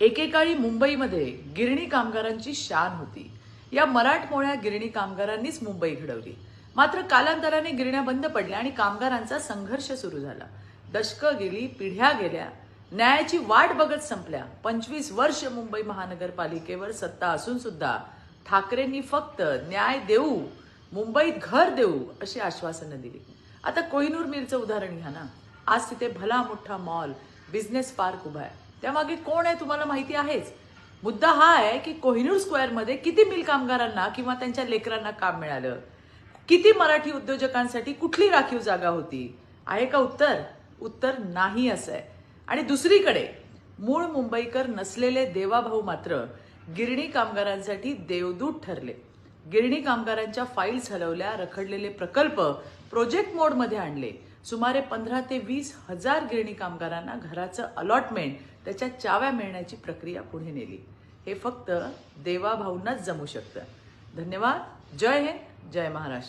एकेकाळी मुंबईमध्ये गिरणी कामगारांची शान होती. या मराठमोळ्या गिरणी कामगारांनीच मुंबई घडवली. मात्र कालांतराने गिरण्या बंद पडल्या आणि कामगारांचा संघर्ष सुरू झाला. दशकं गेली पिढ्या गेल्या. न्यायाची वाट बघत संपल्या. पंचवीस वर्ष मुंबई महानगरपालिकेवर सत्ता असून सुद्धा ठाकरेंनी फक्त न्याय देऊ मुंबईत घर देऊ अशी आश्वासनं दिली. आता कोहिनूर मिरचं उदाहरण घ्या ना. आज तिथे भला मोठा मॉल बिझनेस पार्क उभा आहे. त्यामागे कोण आहे तुम्हाला माहिती आहेच? मुद्दा हा आहे की कोहिनूर स्क्वेअरमध्ये किती मिल कामगारांना किंवा त्यांच्या लेकरांना काम मिळालं? किती मराठी उद्योजकांसाठी कुठली राखीव जागा होती? आहे का उत्तर? उत्तर नाही असं आहे. आणि दुसरीकडे मूळ मुंबईकर नसलेले देवाभाऊ मात्र गिरणी कामगारांसाठी देवदूत ठरले. गिरणी कामगारांच्या फाईल्स हलवल्या रखडलेले प्रकल्प प्रोजेक्ट मोडमध्ये आणले. सुमारे पंधरा ते वीस हजार गिरणी कामगारांना घराचं अलॉटमेंट त्याच्या चाव्या मिळण्याची प्रक्रिया पुढे नेली. हे फक्त देवाभाऊंनाच जमू शकतं. धन्यवाद. जय हिंद. जय महाराष्ट्र.